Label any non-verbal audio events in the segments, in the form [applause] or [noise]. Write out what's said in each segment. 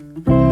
Mm-hmm.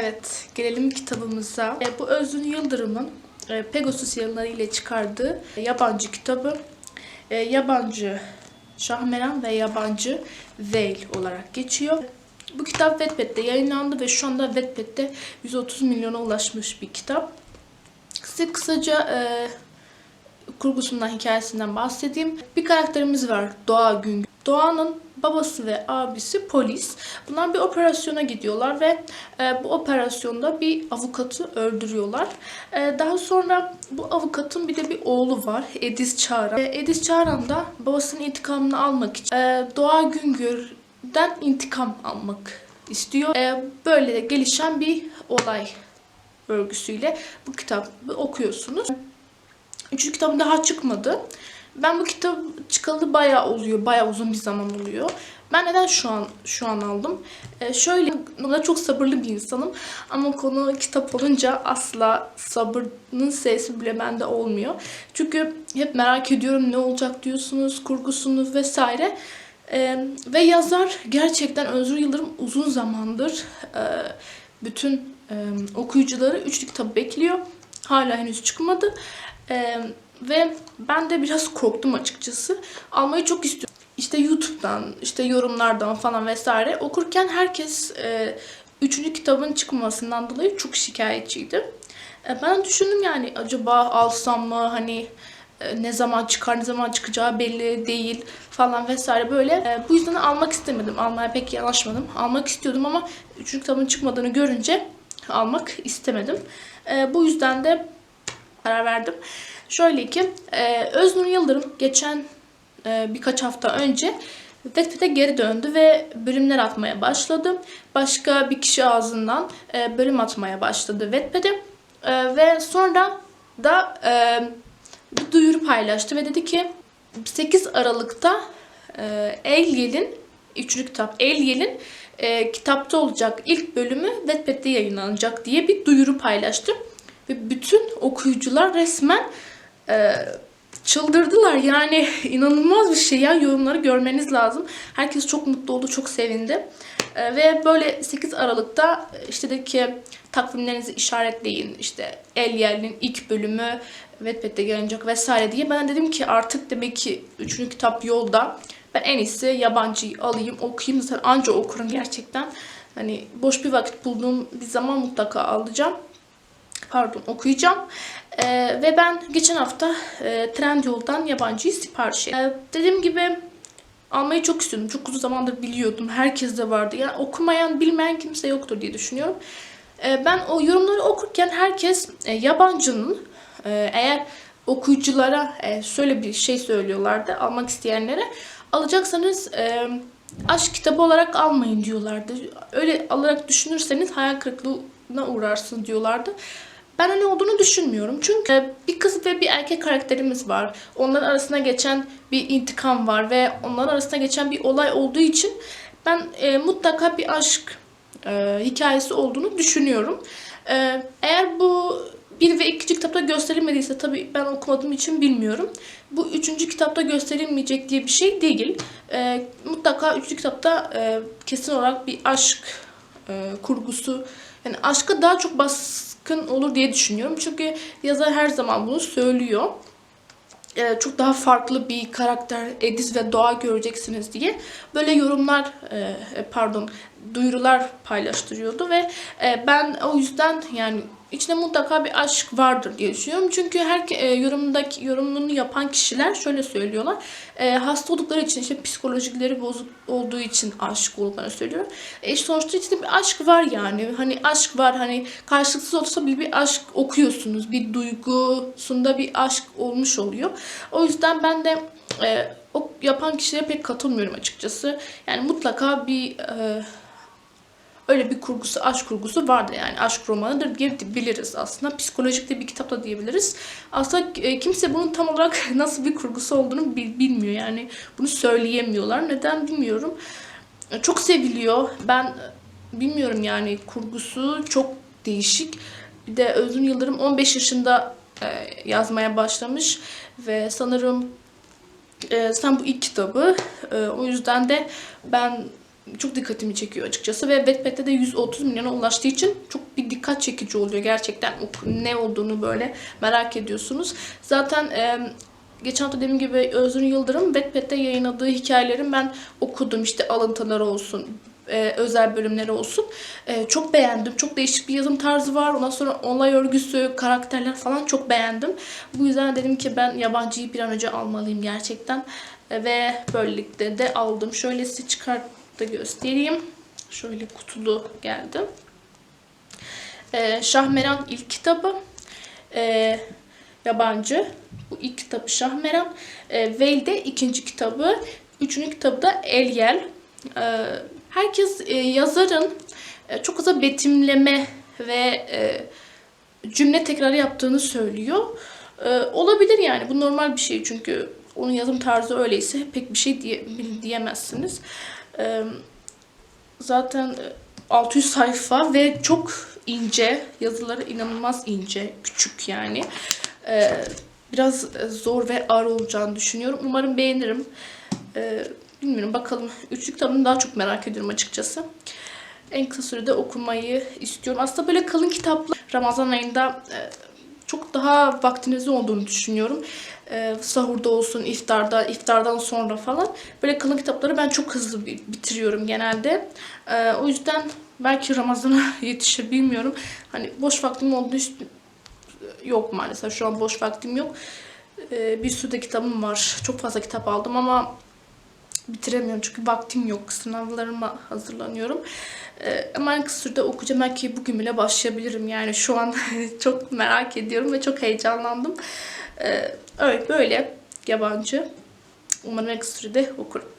Evet, gelelim kitabımıza. E, bu Özgün Yıldırım'ın e, Pegasus yayınları ile çıkardığı yabancı kitabı. E, yabancı Şahmeran ve yabancı Veil olarak geçiyor. Bu kitap Wattpad'de yayınlandı ve şu anda Wattpad'de 130 milyona ulaşmış bir kitap. Size kısaca e, kurgusundan, hikayesinden bahsedeyim. Bir karakterimiz var Doğa Güngör. Doğa'nın babası ve abisi polis. Bunlar bir operasyona gidiyorlar ve e, bu operasyonda bir avukatı öldürüyorlar. E, daha sonra bu avukatın bir de bir oğlu var Edis Çağran. E, Edis Çağran da babasının intikamını almak için e, Doğa Güngör'den intikam almak istiyor. E, böyle de gelişen bir olay örgüsüyle bu kitabı okuyorsunuz. Üçüncü kitabı daha çıkmadı. Ben bu kitap çıkalı bayağı oluyor. Bayağı uzun bir zaman oluyor. Ben neden şu an şu an aldım? Ee, şöyle, ben çok sabırlı bir insanım. Ama konu kitap olunca asla sabırın sesi bile bende olmuyor. Çünkü hep merak ediyorum ne olacak diyorsunuz, kurgusunu vesaire. Ee, ve yazar gerçekten Özgür Yıldırım uzun zamandır e, bütün e, okuyucuları üçlü kitap bekliyor. Hala henüz çıkmadı. Ee, ve ben de biraz korktum açıkçası. Almayı çok istiyorum. İşte YouTube'dan, işte yorumlardan falan vesaire okurken herkes e, üçüncü kitabın çıkmamasından dolayı çok şikayetçiydi. E, ben düşündüm yani acaba alsam mı hani e, ne zaman çıkar, ne zaman çıkacağı belli değil falan vesaire böyle. E, bu yüzden almak istemedim. Almaya pek yanaşmadım. Almak istiyordum ama üçüncü kitabın çıkmadığını görünce almak istemedim. E, bu yüzden de karar verdim. Şöyle ki e, Öznur Yıldırım geçen e, birkaç hafta önce Wattpad'e geri döndü ve bölümler atmaya başladı. Başka bir kişi ağzından e, bölüm atmaya başladı Wattpad'e. E, ve sonra da e, bir duyuru paylaştı ve dedi ki 8 Aralık'ta e, Eliel'in 3. kitap Eliel'in e, kitapta olacak ilk bölümü Wattpad'de yayınlanacak diye bir duyuru paylaştı. Ve bütün okuyucular resmen e, çıldırdılar. Yani inanılmaz bir şey ya. Yorumları görmeniz lazım. Herkes çok mutlu oldu, çok sevindi. E, ve böyle 8 Aralık'ta e, işte dedi ki takvimlerinizi işaretleyin. İşte El Yerli'nin ilk bölümü Wattpad'de gelecek vesaire diye. Ben dedim ki artık demek ki 3. kitap yolda. Ben en iyisi yabancıyı alayım, okuyayım. Zaten anca okurum gerçekten. Hani boş bir vakit bulduğum bir zaman mutlaka alacağım pardon okuyacağım. Ee, ve ben geçen hafta e, Trendyol'dan yabancıyı sipariş ettim. Ee, dediğim gibi almayı çok istiyordum. Çok uzun zamandır biliyordum. Herkes de vardı. Yani okumayan, bilmeyen kimse yoktur diye düşünüyorum. Ee, ben o yorumları okurken herkes e, yabancının e, eğer okuyuculara e, şöyle bir şey söylüyorlardı almak isteyenlere alacaksanız e, aşk kitabı olarak almayın diyorlardı. Öyle alarak düşünürseniz hayal kırıklığına uğrarsınız diyorlardı. Ben öyle olduğunu düşünmüyorum. Çünkü bir kız ve bir erkek karakterimiz var. Onların arasında geçen bir intikam var ve onların arasında geçen bir olay olduğu için ben e, mutlaka bir aşk e, hikayesi olduğunu düşünüyorum. E, eğer bu bir ve ikinci kitapta gösterilmediyse tabii ben okumadığım için bilmiyorum. Bu üçüncü kitapta gösterilmeyecek diye bir şey değil. E, mutlaka üçüncü kitapta e, kesin olarak bir aşk e, kurgusu yani aşka daha çok baskın olur diye düşünüyorum. Çünkü yazar her zaman bunu söylüyor. Ee, çok daha farklı bir karakter Ediz ve Doğa göreceksiniz diye böyle yorumlar e, pardon duyurular paylaştırıyordu ve e, ben o yüzden yani içinde mutlaka bir aşk vardır diye düşünüyorum. Çünkü her e, yorumdaki yorumunu yapan kişiler şöyle söylüyorlar. E, hasta oldukları için işte psikolojikleri bozuk olduğu için aşık olduklarını söylüyor. E, sonuçta içinde bir aşk var yani. Hani aşk var hani karşılıksız olsa bile bir aşk okuyorsunuz. Bir duygusunda bir aşk olmuş oluyor. O yüzden ben de e, o yapan kişilere pek katılmıyorum açıkçası. Yani mutlaka bir e, öyle bir kurgusu, aşk kurgusu vardır yani aşk romanıdır diyebiliriz aslında. Psikolojik de bir kitap da diyebiliriz. Aslında e, kimse bunun tam olarak [laughs] nasıl bir kurgusu olduğunu bilmiyor yani bunu söyleyemiyorlar. Neden bilmiyorum. E, Çok seviliyor. Ben e, bilmiyorum yani kurgusu çok değişik. Bir de Özgün Yıldırım 15 yaşında yazmaya başlamış ve sanırım e, sen bu ilk kitabı. E, o yüzden de ben çok dikkatimi çekiyor açıkçası ve Wattpad'de de 130 milyona ulaştığı için çok bir dikkat çekici oluyor gerçekten ne olduğunu böyle merak ediyorsunuz. Zaten e, geçen hafta dediğim gibi Özgür Yıldırım Wattpad'de yayınladığı hikayelerin ben okudum işte alıntıları olsun e, özel bölümleri olsun. E, çok beğendim. Çok değişik bir yazım tarzı var. Ondan sonra olay örgüsü, karakterler falan çok beğendim. Bu yüzden dedim ki ben yabancıyı bir an önce almalıyım gerçekten. Ve böylelikle de aldım. Şöyle size çıkart da göstereyim. Şöyle kutulu geldi. E, Şahmeran ilk kitabı. E, yabancı. Bu ilk kitabı Şahmeran. E, Veil de ikinci kitabı. Üçüncü kitabı da Elyel. E, herkes e, yazarın e, çok fazla betimleme ve e, cümle tekrarı yaptığını söylüyor. E, olabilir yani bu normal bir şey çünkü onun yazım tarzı öyleyse pek bir şey diye, diyemezsiniz. E, zaten e, 600 sayfa ve çok ince yazıları inanılmaz ince küçük yani. E, biraz e, zor ve ağır olacağını düşünüyorum. Umarım beğenirim. E, bilmiyorum bakalım. Üçlük kitabını daha çok merak ediyorum açıkçası. En kısa sürede okumayı istiyorum. Aslında böyle kalın kitaplar Ramazan ayında e, çok daha vaktinizin olduğunu düşünüyorum. Ee, sahurda olsun, iftarda, iftardan sonra falan. Böyle kalın kitapları ben çok hızlı bi- bitiriyorum genelde. Ee, o yüzden belki Ramazan'a [laughs] yetişir bilmiyorum. Hani boş vaktim olduğu için yok maalesef. Şu an boş vaktim yok. Ee, bir sürü de kitabım var. Çok fazla kitap aldım ama bitiremiyorum çünkü vaktim yok. Sınavlarıma hazırlanıyorum. Ee, ama en kısa sürede okuyacağım. Belki bugün bile başlayabilirim. Yani şu an [laughs] çok merak ediyorum ve çok heyecanlandım. Ee, öyle böyle yabancı. Umarım en kısa sürede okurum.